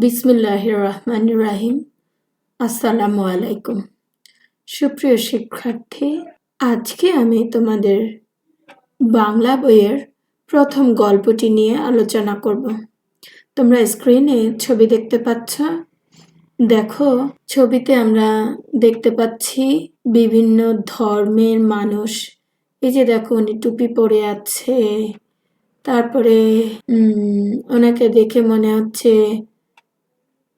বিসমিল্লাহ রহমান রাহিম আসসালামু আলাইকুম। সুপ্রিয় শিক্ষার্থী, আজকে আমি তোমাদের বাংলা বইয়ের প্রথম গল্পটি নিয়ে আলোচনা করব। তোমরা স্ক্রিনে ছবি দেখতে পাচ্ছ। দেখো, ছবিতে আমরা দেখতে পাচ্ছি বিভিন্ন ধর্মের মানুষ। এই যে দেখো, উনি টুপি পরে আছে। তারপরে, উম, ওনাকে দেখে মনে হচ্ছে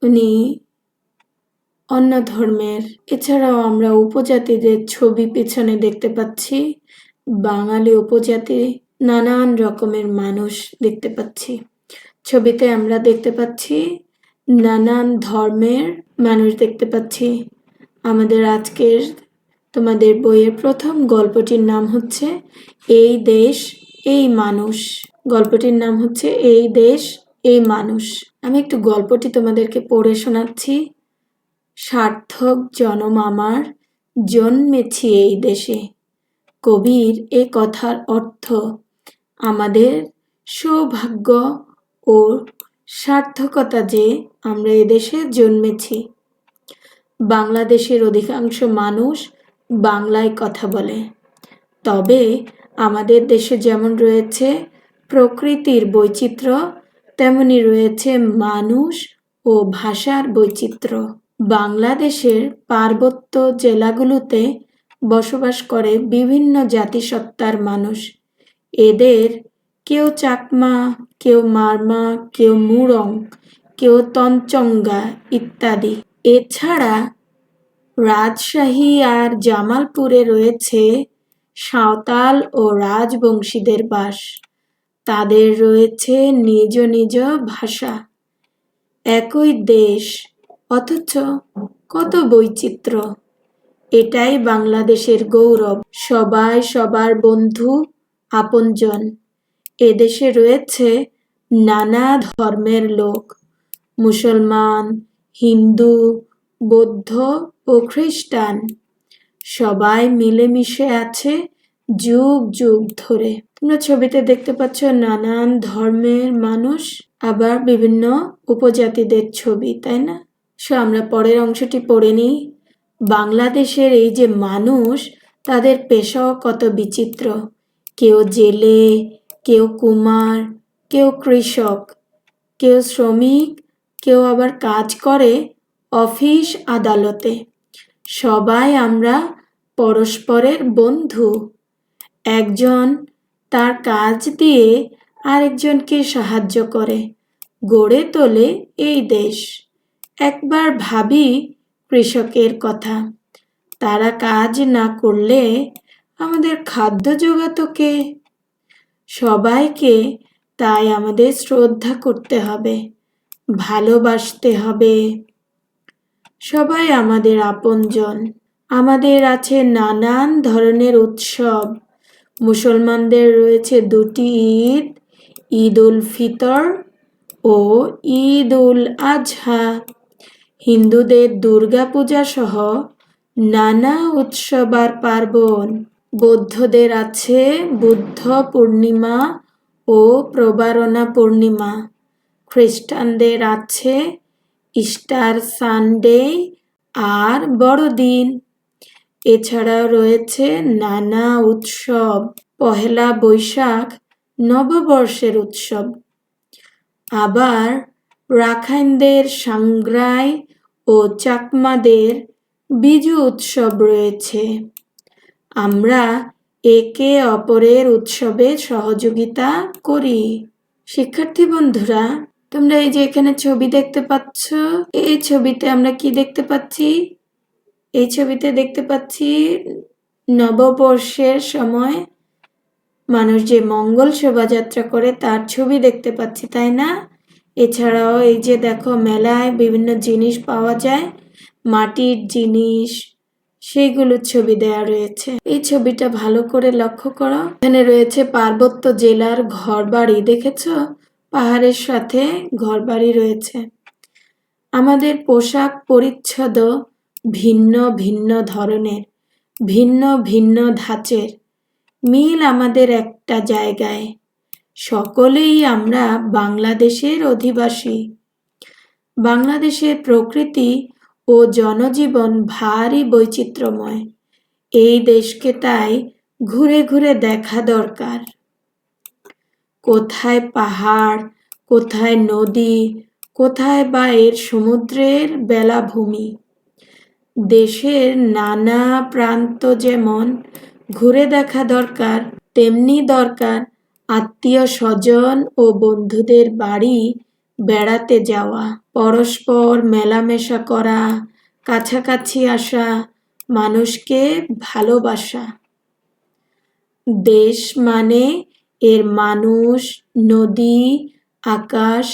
উনি অন্য ধর্মের এছাড়াও আমরা উপজাতিদের ছবি পেছনে দেখতে পাচ্ছি। বাঙালি উপজাতি নানান রকমের মানুষ দেখতে পাচ্ছি। ছবিতে আমরা দেখতে পাচ্ছি নানান ধর্মের মানুষ দেখতে পাচ্ছি। আমাদের আজকের তোমাদের বইয়ের প্রথম গল্পটির নাম হচ্ছে এই দেশ, এই মানুষ গল্পটির নাম হচ্ছে এই দেশ, এই মানুষ আমি একটু গল্পটি তোমাদেরকে পড়ে শোনাচ্ছি। সার্থক জনম আমার, জন্মেছি এই দেশে। কবির এ কথার অর্থ, আমাদের সৌভাগ্য ও সার্থকতা যে আমরা এদেশে জন্মেছি। বাংলাদেশের অধিকাংশ মানুষ বাংলায় কথা বলে। তবে আমাদের দেশে যেমন রয়েছে প্রকৃতির বৈচিত্র্য তেমনি রয়েছে মানুষ ও ভাষার বৈচিত্র্য। বাংলাদেশের পার্বত্য জেলাগুলোতে বসবাস করে বিভিন্ন জাতিসত্তার মানুষ। এদের কেউ চাকমা, কেউ মারমা, কেউ মুরং, কেউ তঞ্চঙ্গা ইত্যাদি। এছাড়া রাজশাহী আর জামালপুরে রয়েছে সাঁওতাল ও রাজবংশীদের বাস। তাদের রয়েছে নিজ নিজ ভাষা। একই দেশ, অথচ কত বৈচিত্র্য। এটাই বাংলাদেশের গৌরব। সবাই সবার বন্ধু, আপনজন। এদেশে রয়েছে নানা ধর্মের লোক। মুসলমান, হিন্দু, বৌদ্ধ ও খ্রিস্টান। সবাই মিলেমিশে আছে যুগ যুগ ধরে। তোমরা ছবিতে দেখতে পাচ্ছ নানান ধর্মের মানুষ, আবার বিভিন্ন উপজাতিদের ছবি, তাই না? সো আমরা পরের অংশটি পড়ে নিই। বাংলাদেশের এই যে মানুষ, তাদের পেশাও কত বিচিত্র। কেউ জেলে, কেউ কুমার, কেউ কৃষক, কেউ শ্রমিক, কেউ আবার কাজ করে অফিস আদালতে। সবাই আমরা পরস্পরের বন্ধু। একজন তার কাজ দিয়ে আরেকজনকে সাহায্য করে। গড়ে তোলে এই দেশ। একবার ভাবি কৃষকের কথা। তারা কাজ না করলে আমাদের খাদ্য জোগাতো কে? সবাইকে তাই আমাদের শ্রদ্ধা করতে হবে, ভালোবাসতে হবে। সবাই আমাদের আপনজন। আমাদের আছে নানান ধরনের উৎসব। মুসলমানদের রয়েছে দুটি ঈদ ঈদ উল ফিতর ও ঈদ উল আজহা। হিন্দুদের দুর্গা পূজা সহ নানা উৎসব আর পার্বণ। বৌদ্ধদের আছে বুদ্ধ পূর্ণিমা ও প্রবারণা পূর্ণিমা। খ্রিস্টানদের আছে ইস্টার সানডে আর বড়দিন। এছাড়াও রয়েছে নানা উৎসব। পহেলা বৈশাখ, নববর্ষের উৎসব। আবার রাখাইনদের সাংগ্রাই ও চাকমাদের বিজু উৎসব রয়েছে। আমরা একে অপরের উৎসবে সহযোগিতা করি। শিক্ষার্থী বন্ধুরা, তোমরা এই যে এখানে ছবি দেখতে পাচ্ছ, এই ছবিতে আমরা কি দেখতে পাচ্ছি? এই ছবিতে দেখতে পাচ্ছি নববর্ষের সময় মানুষ যে মঙ্গল শোভাযাত্রা করে তার ছবি দেখতে পাচ্ছি, তাই না? এছাড়াও এই যে দেখো মেলায় বিভিন্ন জিনিস পাওয়া যায়, মাটির জিনিস, সেইগুলোর ছবি দেয়া রয়েছে। এই ছবিটা ভালো করে লক্ষ্য করো। এখানে রয়েছে পার্বত্য জেলার ঘরবাড়ি, দেখেছ? পাহাড়ের সাথে ঘরবাড়ি রয়েছে। আমাদের পোশাক পরিচ্ছদ ভিন্ন ভিন্ন ধরনের, ভিন্ন ভিন্ন ধাঁচের মিল আমাদের একটা জায়গায়। সকলেই আমরা বাংলাদেশের অধিবাসী। বাংলাদেশের প্রকৃতি ও জনজীবন ভারী বৈচিত্র্যময়। এই দেশকে তাই ঘুরে ঘুরে দেখা দরকার। কোথায় পাহাড়, কোথায় নদী, কোথায় বা এর সমুদ্রের বেলাভূমি? দেশের নানা প্রান্ত যেমন ঘুরে দেখা দরকার, তেমনি দরকার আত্মীয় স্বজন ও বন্ধুদের বাড়ি বেড়াতে যাওয়া, পরস্পর মেলামেশা করা, কাছাকাছি আসা, মানুষকে ভালোবাসা। দেশ মানে এর মানুষ, নদী, আকাশ,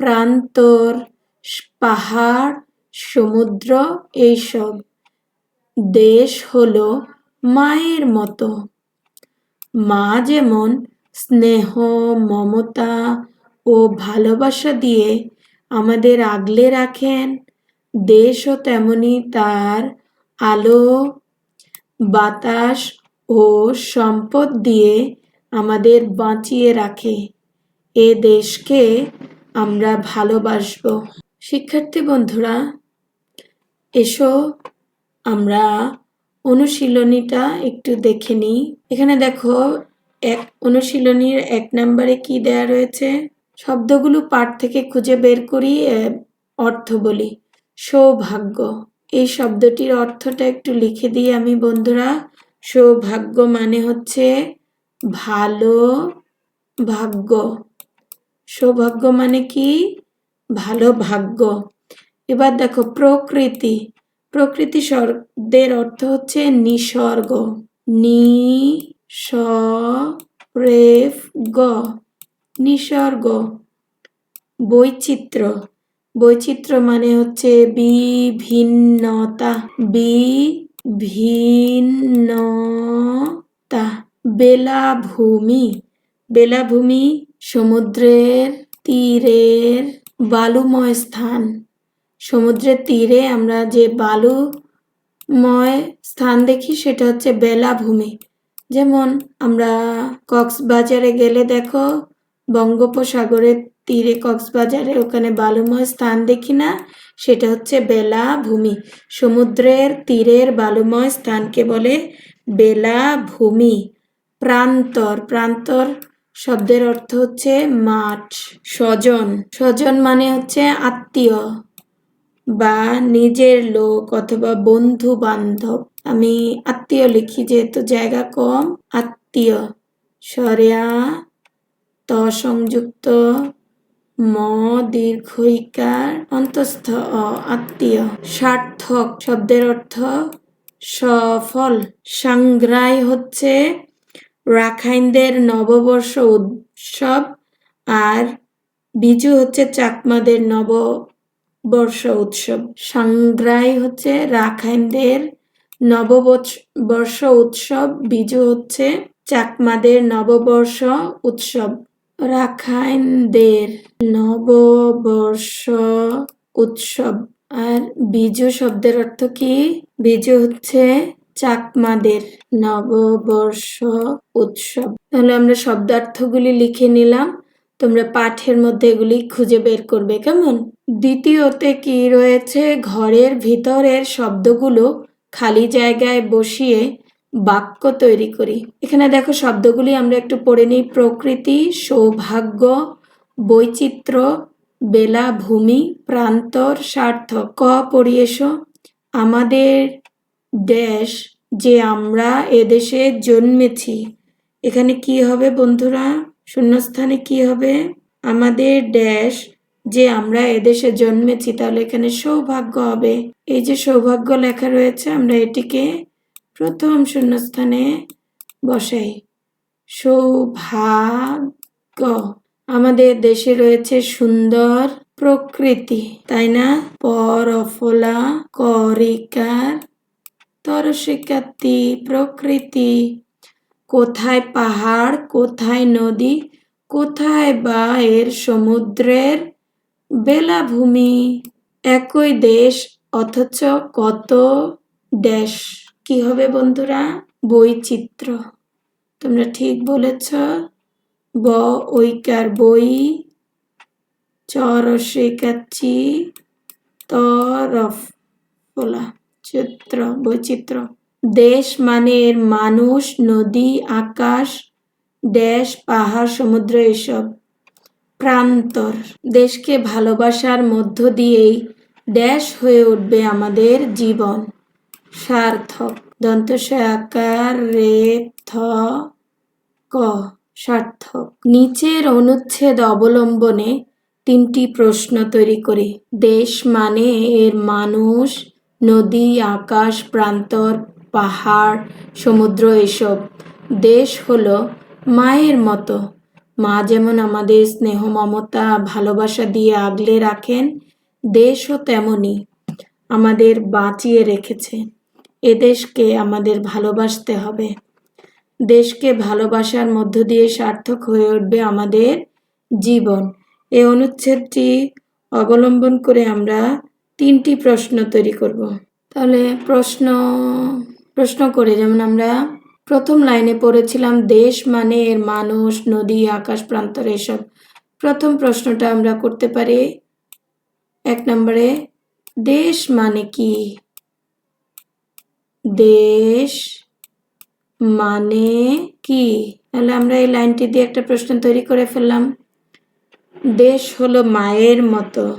প্রান্তর, পাহাড় সমুদ্র এইসব। দেশ হল মায়ের মতো। মা যেমন স্নেহ, মমতা ও ভালোবাসা দিয়ে আমাদের আগলে রাখেন, দেশও তেমনি তার আলো, বাতাস ও সম্পদ দিয়ে আমাদের বাঁচিয়ে রাখে। এ দেশকে আমরা ভালোবাসব। শিক্ষার্থী বন্ধুরা এসো, আমরা অনুশীলনীটা একটু দেখে নিই। এখানে দেখো, এক, অনুশীলনীর এক নম্বরে কি দেয়া রয়েছে? শব্দগুলো পাঠ থেকে খুঁজে বের করি অর্থ বলি। সৌভাগ্য। এই শব্দটির অর্থটা একটু লিখে দিই আমি, বন্ধুরা। সৌভাগ্য মানে হচ্ছে ভালো ভাগ্য। সৌভাগ্য মানে কি? ভালো ভাগ্য। এবার দেখো প্রকৃতি। প্রকৃতি শব্দের অর্থ হচ্ছে নিসর্গ। নি স রেফ গ নিসর্গ। বৈচিত্র্য। বৈচিত্র্য মানে হচ্ছে বিভিন্নতা। বিভিন্নতা। বেলাভূমি। বেলাভূমি সমুদ্রের তীরের বালুময় স্থান। সমুদ্রের তীরে আমরা যে বালুময় স্থান দেখি, সেটা হচ্ছে বেলাভূমি। যেমন আমরা কক্সবাজারে গেলে দেখো বঙ্গোপসাগরের তীরে কক্সবাজারে ওখানে বালুময় স্থান দেখি না, সেটা হচ্ছে বেলাভূমি। সমুদ্রের তীরের বালুময় স্থানকে বলে বেলাভূমি। প্রান্তর প্রান্তর শব্দের অর্থ হচ্ছে মাঠ, স্বজন। স্বজন মানে হচ্ছে আত্মীয়। বা নিজের লোক অথবা বন্ধু বান্ধব আমি আত্মীয় লিখি যেহেতু জায়গা কম, আত্মীয়। সরিয়া, ত সংযুক্ত, ম দীর্ঘইকার, অন্তস্থ, অ আত্মীয়। সার্থক শব্দের অর্থ সফল। সাংগ্রাই হচ্ছে রাখাইনদের নববর্ষ উৎসব আর বিজু হচ্ছে চাকমাদের নববর্ষ উৎসব। সাংগ্রাই হচ্ছে রাখাইনদের নববর্ষ উৎসব। বিজু হচ্ছে চাকমাদের নববর্ষ উৎসব। রাখাইনদের নববর্ষ উৎসব। আর বিজু শব্দের অর্থ কি? বিজু হচ্ছে চাকমাদের নববর্ষ উৎসব। তাহলে আমরা শব্দার্থগুলি লিখে নিলাম। তোমরা পাঠের মধ্যে এগুলি খুঁজে বের করবে, কেমন? দ্বিতীয়তে কি রয়েছে? ঘরের ভিতরের শব্দগুলো খালি জায়গায় বসিয়ে বাক্য তৈরি করি। এখানে দেখো শব্দগুলি আমরা একটু পড়ে নিই। প্রকৃতি, সৌভাগ্য, বৈচিত্র্য বেলাভূমি প্রান্তর সার্থক ক এসো আমাদের দেশ যে আমরা এদেশে জন্মেছি। এখানে কি হবে বন্ধুরা? শূন্যস্থানে কি হবে? আমাদের ড্যাশ, যে আমরা এদেশে জন্মেছি, তাহলে এখানে সৌভাগ্য হবে। এই যে সৌভাগ্য লেখা রয়েছে, আমরা এটিকে প্রথম শূন্যস্থানে বসাই। সৌভাগ্য। আমাদের দেশে রয়েছে সুন্দর প্রকৃতি, তাই না? পরফলা, করিকার তরশিকাতি প্রকৃতি। কোথায় পাহাড়, কোথায় নদী, কোথায় বা এর সমুদ্রের বেলাভূমি? একই দেশ, অথচ কত দেশ? কি হবে বন্ধুরা? বৈচিত্র্য। তোমরা ঠিক বলেছ। ব, ঐকার বই। চরসিকাচ্ছি তরফ বলা চিত্র, বৈচিত্র্য। দেশ মানে মানুষ, নদী, আকাশ, দেশ, পাহাড়, সমুদ্র এসব। প্রান্তর। দেশকে ভালোবাসার মধ্য দিয়েই দেশ হয়ে উঠবে আমাদের জীবন। সার্থক। দন্তস আকার রে থ ক। সার্থক। নিচের অনুচ্ছেদ অবলম্বনে তিনটি প্রশ্ন তৈরি করি। দেশ মানে এর মানুষ, নদী, আকাশ, প্রান্তর পাহাড়, সমুদ্র এসব। দেশ হলো মায়ের মতো। মা যেমন আমাদের স্নেহ, মমতা, ভালোবাসা দিয়ে আগলে রাখেন, দেশও তেমনই আমাদের বাঁচিয়ে রেখেছে। এ দেশকে আমাদের ভালোবাসতে হবে। দেশকে ভালোবাসার মধ্য দিয়ে সার্থক হয়ে উঠবে আমাদের জীবন। এই অনুচ্ছেদটি অবলম্বন করে আমরা তিনটি প্রশ্ন তৈরি করব। তাহলে প্রশ্ন প্রশ্ন করে, যেমন আমরা প্রথম লাইনে পড়েছিলাম, দেশ মানে এর মানুষ, নদী, আকাশ, প্রান্তর, এসব। প্রথম প্রশ্নটা আমরা করতে পারি, এক নম্বরে, দেশ মানে কি? দেশ মানে কি? তাহলে আমরা এই লাইনটি দিয়ে একটা প্রশ্ন তৈরি করে ফেললাম। দেশ হলো মায়ের মতো।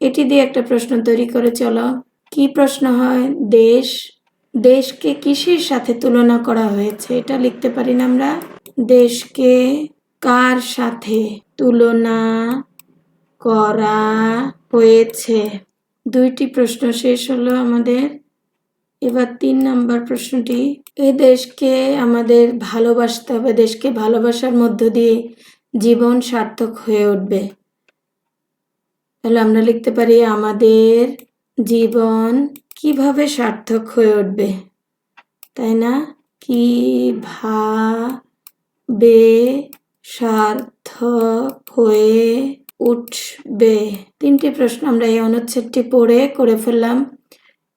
এটি দিয়ে একটা প্রশ্ন তৈরি করে, চলো। কি প্রশ্ন হয়? দেশ দেশকে কিসের সাথে তুলনা করা হয়েছে? এটা লিখতে পারি না আমরা। দেশকে কার সাথে তুলনা করা হয়েছে? দুইটি প্রশ্ন শেষ হলো আমাদের। এবার তিন নম্বর প্রশ্নটি এই দেশকে আমাদের ভালোবাসতে হবে, দেশকে ভালোবাসার মধ্য দিয়ে জীবন সার্থক হয়ে উঠবে। তাহলে আমরা লিখতে পারি, আমাদের জীবন কীভাবে সার্থক হয়ে উঠবে? তাই না? কীভাবে সার্থক হয়ে উঠবে? তিনটি প্রশ্ন আমরা এই অনুচ্ছেদটি পড়ে করে ফেললাম।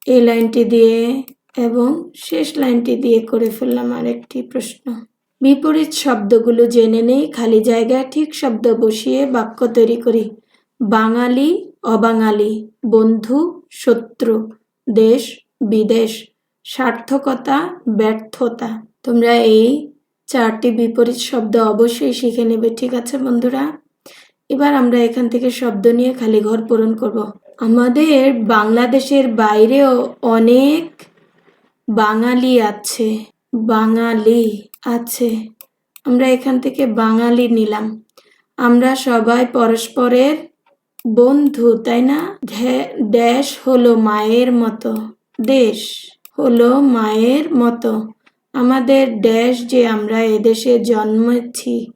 এই লাইনটি দিয়ে এবং শেষ লাইনটি দিয়ে করে ফেললাম আরেকটি প্রশ্ন। বিপরীত শব্দগুলো জেনে নেই, খালি জায়গায় ঠিক শব্দ বসিয়ে বাক্য তৈরি করি। বাঙালি অবাঙালি, বন্ধু, শত্রু, দেশ, বিদেশ, সার্থকতা, ব্যর্থতা। তোমরা এই চারটি বিপরীত শব্দ অবশ্যই শিখে নেবে, ঠিক আছে বন্ধুরা? এবার আমরা এখান থেকে শব্দ নিয়ে খালি ঘর পূরণ করব। আমাদের বাংলাদেশের বাইরেও অনেক বাঙালি আছে বাঙালি আছে। আমরা এখান থেকে বাঙালি নিলাম। আমরা সবাই পরস্পরের বন্ধু, তাই না? দেশ হলো মায়ের মতো। দেশ হলো মায়ের মতো। আমাদের দেশ যে আমরা এদেশে জন্মেছি,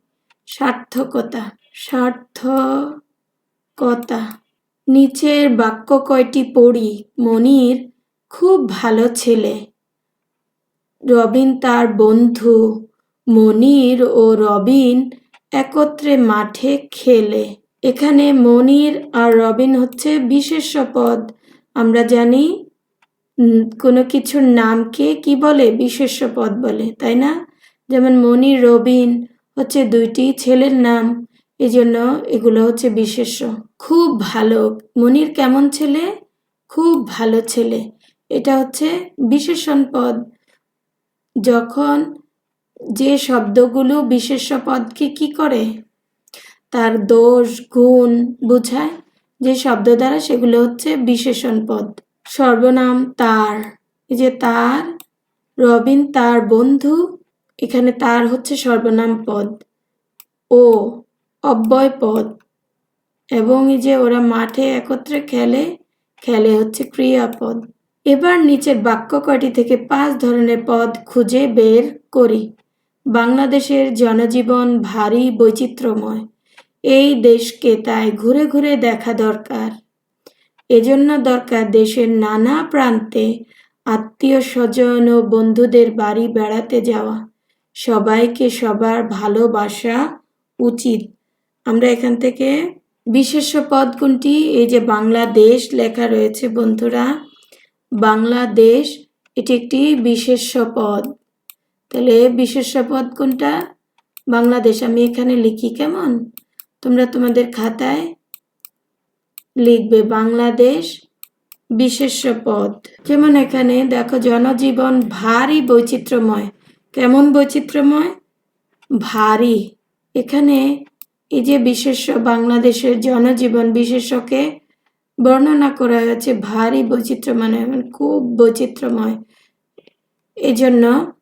সার্থকতা সার্থকতা। নিচের বাক্য কয়টি পড়ি? মনির খুব ভালো ছেলে। রবিন তার বন্ধু। মনির ও রবিন একত্রে মাঠে খেলে। এখানে মনির আর রবিন হচ্ছে বিশেষ্য পদ আমরা জানি কোনো কিছুর নামকে কি বলে বিশেষ্য পদ বলে, তাই না? যেমন মনির, রবিন হচ্ছে দুইটি ছেলের নাম এই জন্য এগুলো হচ্ছে বিশেষ্য। খুব ভালো। মনির কেমন ছেলে? খুব ভালো ছেলে। এটা হচ্ছে বিশেষণ পদ। যখন যে শব্দগুলো বিশেষ্য পদকে কি করে? তার দোষ, গুণ বোঝায়। যে শব্দ দ্বারা সেগুলো হচ্ছে বিশেষণ পদ। সর্বনাম তার। এই যে তার, রবিন তার বন্ধু, এখানে তার হচ্ছে সর্বনাম পদ। ও, অব্যয় পদ। এবং এই যে ওরা মাঠে একত্রে খেলে খেলে হচ্ছে ক্রিয়াপদ। এবার নিচের বাক্য কয়টি থেকে পাঁচ ধরনের পদ খুঁজে বের করি। বাংলাদেশের জনজীবন ভারী বৈচিত্র্যময়। এই দেশকে তাই ঘুরে ঘুরে দেখা দরকার। এজন্য দরকার দেশের নানা প্রান্তে আত্মীয় স্বজন ও বন্ধুদের বাড়ি বেড়াতে যাওয়া। সবাইকে সবার ভালোবাসা উচিত। আমরা এখান থেকে বিশেষ্য পদ কোনটি? এই যে বাংলাদেশ লেখা রয়েছে বন্ধুরা। বাংলাদেশ, এটি একটি বিশেষ্য পদ। তাহলে বিশেষ্য পদ কোনটা? বাংলাদেশ, আমি এখানে লিখি কেমন? তোমরা তোমাদের খাতায় লিখবে বাংলাদেশ বিশেষ্য পদ। যেমন এখানে দেখো, জনজীবন ভারী বৈচিত্র্যময়। কেমন বৈচিত্র্যময়? ভারী। এখানে এই যে বিশেষ্য, বাংলাদেশের জনজীবন বিশেষকে বর্ণনা করা হয়েছে, ভারী বৈচিত্র্য মানে মানে খুব বৈচিত্র্যময়। এই জন্য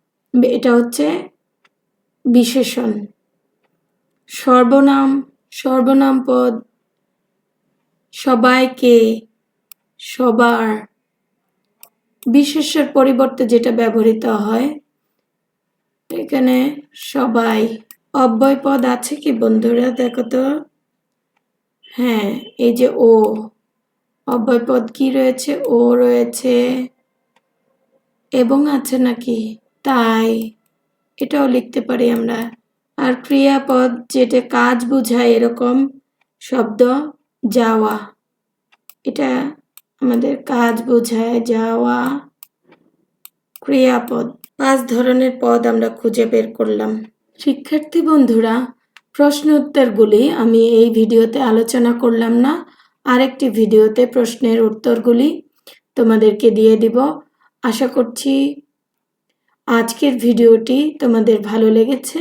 এটা হচ্ছে বিশেষণ। সর্বনাম সর্বনাম পদ সবাইকে সবার বিশেষের পরিবর্তে যেটা ব্যবহৃত হয়, এখানে সবাই অব্যয় পদ আছে কি বন্ধুরা? দেখো তো। হ্যাঁ এই যে ও। অব্যয় পদ কি রয়েছে? ও রয়েছে। এবং আছে নাকি? তাই। এটাও লিখতে পারি আমরা। আর ক্রিয়াপদ যেটা কাজ বোঝায় এরকম শব্দ, যাওয়া। এটা আমাদের কাজ বোঝায়, যাওয়া। ক্রিয়াপদ। পাঁচ ধরনের পদ আমরা খুঁজে বের করলাম। শিক্ষার্থী বন্ধুরা, প্রশ্ন উত্তরগুলি আমি এই ভিডিওতে আলোচনা করলাম না। আরেকটি ভিডিওতে প্রশ্নের উত্তরগুলি তোমাদেরকে দিয়ে দিব। আশা করছি আজকের ভিডিওটি তোমাদের ভালো লেগেছে।